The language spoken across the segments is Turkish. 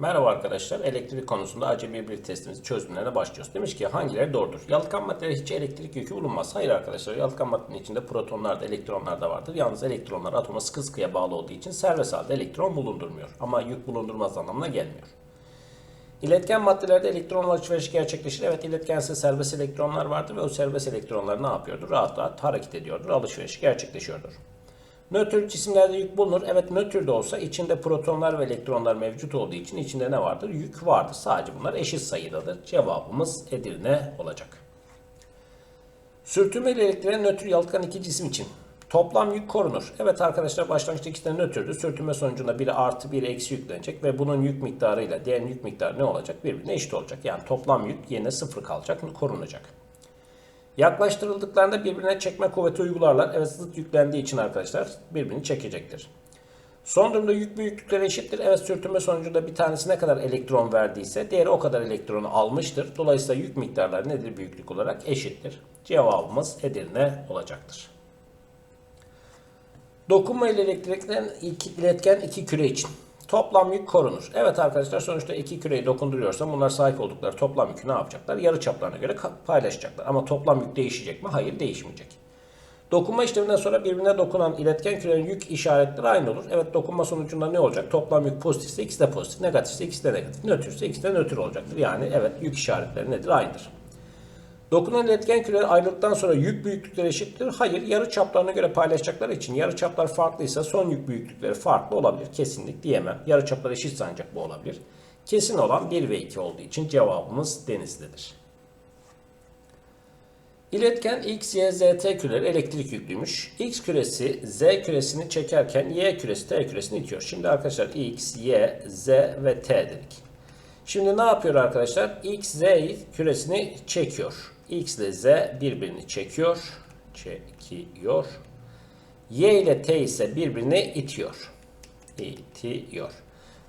Merhaba arkadaşlar. Elektrik konusunda acemi bir testimiz çözümlerine başlıyoruz. Demiş ki hangileri doğrudur? Yalıtkan maddelere hiç elektrik yükü bulunmaz. Hayır arkadaşlar. Yalıtkan maddenin içinde protonlar da elektronlar da vardır. Yalnız elektronlar atoma sıkı sıkıya bağlı olduğu için serbest halde elektron bulundurmuyor. Ama yük bulundurmaz anlamına gelmiyor. İletken maddelerde elektron alışverişi gerçekleşir. Evet iletkense serbest elektronlar vardır ve o serbest elektronlar ne yapıyordur? Rahat rahat hareket ediyordur. Alışveriş gerçekleşiyordur. Nötr cisimlerde yük bulunur. Evet nötr de olsa içinde protonlar ve elektronlar mevcut olduğu için içinde ne vardır? Yük vardır. Sadece bunlar eşit sayıdadır. Cevabımız Edirne olacak. Sürtünmeli elektriğe nötr yalıtkan iki cisim için toplam yük korunur. Evet arkadaşlar başlangıçta ikisi de nötrdü. Sürtünme sonucunda biri artı biri eksi yüklenecek ve bunun yük miktarıyla diğer yük miktarı ne olacak? Birbirine eşit olacak. Yani toplam yük yine sıfır kalacak, korunacak. Yaklaştırıldıklarında birbirine çekme kuvveti uygularlar. Evet zıt yüklendiği için arkadaşlar birbirini çekecektir. Son durumda yük büyüklükleri eşittir. Evet sürtünme sonucunda bir tanesi ne kadar elektron verdiyse diğeri o kadar elektronu almıştır. Dolayısıyla yük miktarları nedir büyüklük olarak eşittir. Cevabımız Edirne olacaktır. Dokunma ile elektrikten iki, iletken iki küre için. Toplam yük korunur. Evet arkadaşlar sonuçta iki küreyi dokunduruyorsam bunlar sahip oldukları toplam yükü ne yapacaklar? Yarı çaplarına göre paylaşacaklar. Ama toplam yük değişecek mi? Hayır değişmeyecek. Dokunma işleminden sonra birbirine dokunan iletken kürelerin yük işaretleri aynı olur. Evet dokunma sonucunda ne olacak? Toplam yük pozitifse ikisi de pozitif, negatifse ikisi de negatif, nötrse ikisi de nötr olacaktır. Yani evet yük işaretleri nedir? Aynıdır. Dokunan iletken küreler ayrıldıktan sonra yük büyüklükleri eşittir. Hayır, yarı çaplarına göre paylaşacakları için yarı çaplar farklıysa son yük büyüklükleri farklı olabilir. Kesinlik diyemem. Yarı çaplar eşit ancak bu olabilir. Kesin olan 1 ve 2 olduğu için cevabımız Denizli'dir. İletken X, Y, Z, T küreleri elektrik yüklüymüş. X küresi Z küresini çekerken Y küresi T küresini itiyor. Şimdi arkadaşlar X, Y, Z ve T dedik. Şimdi ne yapıyor arkadaşlar? X, Z küresini çekiyor. X ile Z birbirini çekiyor. Çekiyor. Y ile T ise birbirini itiyor. İtiyor.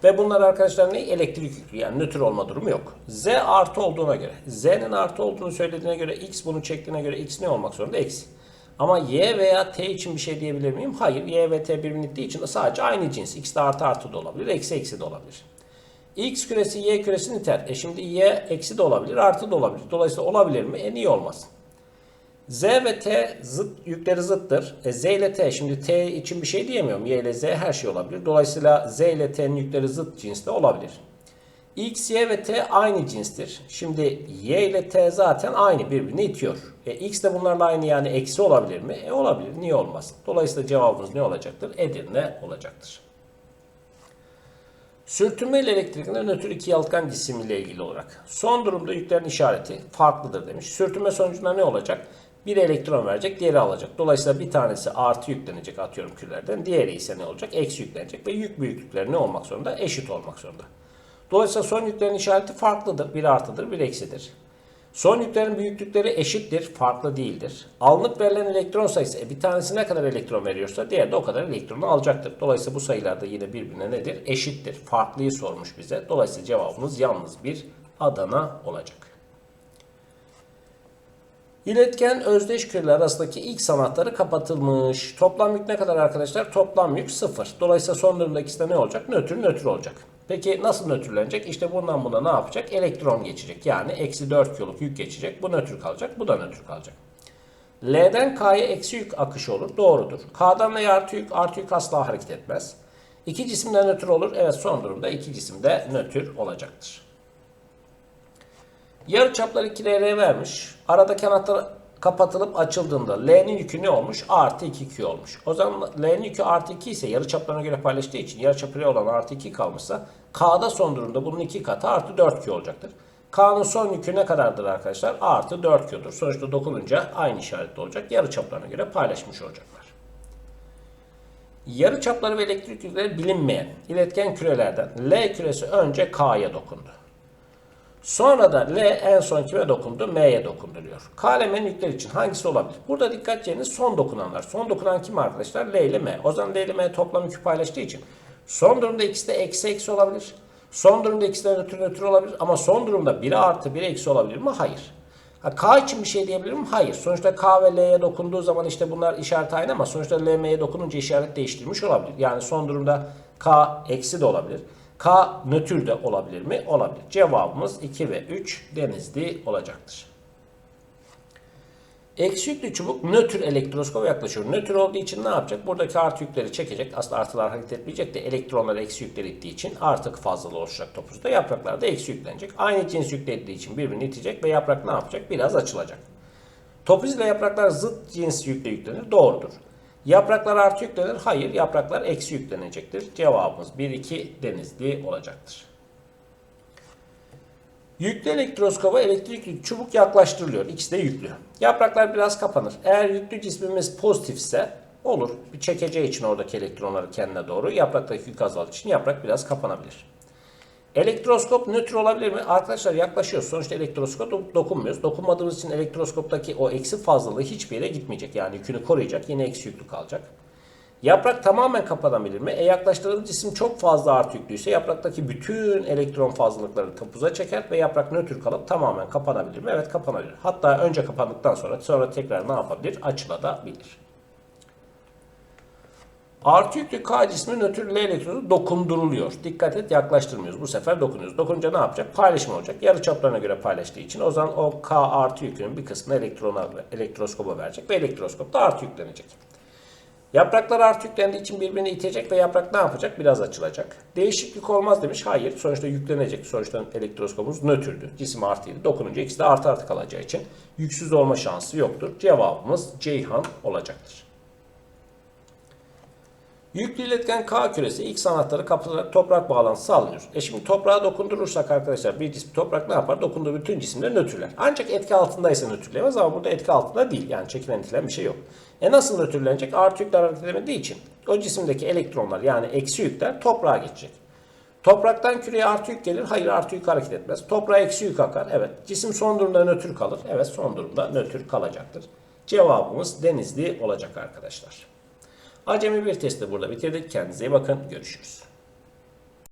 Ve bunlar arkadaşlar ne? Elektrik yüklü yani nötr olma durumu yok. Z artı olduğuna göre, Z'nin artı olduğunu söylediğine göre, X bunu çektiğine göre X ne olmak zorunda? Eksi. Ama Y veya T için bir şey diyebilir miyim? Hayır. Y ve T birbirini ittiği için de sadece aynı cins. X de artı artı da olabilir, eksi eksi de olabilir. X küresi Y küresini iter. E şimdi Y eksi de olabilir, artı da olabilir. Dolayısıyla olabilir mi? En iyi olmaz. Z ve T zıt, yükleri zıttır. E, Z ile T şimdi T için bir şey diyemiyorum. Y ile Z her şey olabilir. Dolayısıyla Z ile T'nin yükleri zıt cinste olabilir. X, Y ve T aynı cinstir. Şimdi Y ile T zaten aynı birbirini itiyor. E, X de bunlarla aynı yani eksi olabilir mi? E, olabilir. Niye olmaz? Dolayısıyla cevabımız ne olacaktır? Edirne olacaktır. Sürtünme ile elektrikten nötr iki yalıtkan cisim ile ilgili olarak. Son durumda yüklerin işareti farklıdır demiş. Sürtünme sonucunda ne olacak? Bir elektron verecek, diğeri alacak. Dolayısıyla bir tanesi artı yüklenecek atıyorum kürelerden. Diğeri ise ne olacak? Eksi yüklenecek ve yük büyüklükleri ne olmak zorunda? Eşit olmak zorunda. Dolayısıyla son yüklerin işareti farklıdır. Bir artıdır, bir eksidir. Son yüklerin büyüklükleri eşittir, farklı değildir. Alınıp verilen elektron sayısı e, bir tanesi ne kadar elektron veriyorsa diğer de o kadar elektronu alacaktır. Dolayısıyla bu sayılar da yine birbirine nedir? Eşittir. Farklıyı sormuş bize. Dolayısıyla cevabımız yalnız bir Adana olacak. İletken özdeş küreler arasındaki ilk sanatları kapatılmış. Toplam yük ne kadar arkadaşlar? Toplam yük 0. Dolayısıyla son durumda ikisi de ne olacak? Nötr nötr olacak. Peki nasıl nötrlenecek? İşte bundan buna ne yapacak? Elektron geçecek. Yani eksi 4 kiloluk yük geçecek. Bu nötr kalacak. Bu da nötr kalacak. L'den K'ya eksi yük akışı olur. Doğrudur. K'dan L'ye artı yük, artı yük asla hareket etmez. İki cisimden nötr olur. Evet son durumda iki cisim de nötr olacaktır. Yarı çaplar 2 LR vermiş. Aradaki anahtar kapatılıp açıldığında L'nin yükü ne olmuş? Artı 2Q olmuş. O zaman L'nin yükü artı 2 ise yarı çaplarına göre paylaştığı için yarı çapı olan artı 2 kalmışsa K'da son durumda bunun 2 katı artı 4Q olacaktır. K'nın son yükü ne kadardır arkadaşlar? Artı 4Q'dur. Sonuçta dokununca aynı işaretli olacak. Yarı çaplarına göre paylaşmış olacaklar. Yarı çapları ve elektrik yükleri bilinmeyen iletken kürelerden L küresi önce K'ya dokundu. Sonra da L en son kime dokundu? M'ye dokundu diyor. K elemen yükler için hangisi olabilir? Burada dikkat ediniz son dokunanlar. Son dokunan kim arkadaşlar? L ile M. O zaman L ile M toplam yükü paylaştığı için son durumda ikisi de eksi eksi olabilir. Son durumda ikisi de nötr nötr olabilir. Ama son durumda biri artı biri eksi olabilir mi? Hayır. Ha, K için bir şey diyebilir miyim? Hayır. Sonuçta K ve L'ye dokunduğu zaman işte bunlar işaret aynı ama sonuçta L, M'ye dokununca işaret değiştirmiş olabilir. Yani son durumda K eksi de olabilir. K nötr de olabilir mi? Olabilir. Cevabımız 2 ve 3 Denizli olacaktır. Eksi yüklü çubuk nötr elektroskopa yaklaşıyor. Nötr olduğu için ne yapacak? Buradaki artı yükleri çekecek. Aslında artılar hareket etmeyecek de elektronlar eksi yükleri ittiği için artık fazlalığı oluşacak topuzda. Yapraklar da eksi yüklenecek. Aynı cins yüklediği için birbirini itecek ve yaprak ne yapacak? Biraz açılacak. Topuz ile yapraklar zıt cins yükle yüklenir. Doğrudur. Yapraklar artı yüklenir. Hayır. Yapraklar eksi yüklenecektir. Cevabımız 1-2 denizli olacaktır. Yüklü elektroskoba elektrikli çubuk yaklaştırılıyor. İkisi de yüklü. Yapraklar biraz kapanır. Eğer yüklü cismimiz pozitifse olur. Bir çekeceği için oradaki elektronları kendine doğru yapraktaki yük azaldığı için yaprak biraz kapanabilir. Elektroskop nötr olabilir mi? Arkadaşlar yaklaşıyoruz. Sonuçta elektroskop do- dokunmuyoruz. Dokunmadığımız için elektroskoptaki o eksi fazlalığı hiçbir yere gitmeyecek. Yani yükünü koruyacak. Yine eksi yüklü kalacak. Yaprak tamamen kapanabilir mi? E yaklaştırdığımız cisim çok fazla artı yüklüyse yapraktaki bütün elektron fazlalıkları topuza çeker ve yaprak nötr kalıp tamamen kapanabilir mi? Evet kapanabilir. Hatta önce kapandıktan sonra sonra tekrar ne yapabilir? Açılabilir. Artı yüklü K cismi nötr L elektrodu dokunduruluyor. Dikkat et yaklaştırmıyoruz. Bu sefer dokunuyoruz. Dokununca ne yapacak? Paylaşım olacak. Yarı çaplarına göre paylaştığı için o zaman o K artı yükünün bir kısmını elektrona, elektroskopa verecek ve elektroskop da artı yüklenecek. Yapraklar artı yüklendiği için birbirini itecek ve yaprak ne yapacak? Biraz açılacak. Değişiklik olmaz demiş. Hayır. Sonuçta yüklenecek. Sonuçta elektroskopumuz nötrdü. Cisim artıydı. Dokununca ikisi de artı artı kalacağı için yüksüz olma şansı yoktur. Cevabımız Ceyhan olacaktır. Yüklü iletken K küresi X anahtarı kapılarak toprak bağlantısı sağlanıyor. E şimdi toprağa dokundurursak arkadaşlar bir cisim toprak ne yapar? Dokunduğu bütün cisimleri nötrler. Ancak etki altındaysa nötrleyemez ama burada etki altında değil. Yani çekilen bir şey yok. E nasıl nötrlenecek? Artı yükler hareket edemediği için o cisimdeki elektronlar yani eksi yükler toprağa geçecek. Topraktan küreye artı yük gelir. Hayır artı yük hareket etmez. Toprağa eksi yük akar. Evet. Cisim son durumda nötr kalır. Evet son durumda nötr kalacaktır. Cevabımız denizli olacak arkadaşlar. Acemi bir testi burada bitirdik. Kendinize iyi bakın. Görüşürüz.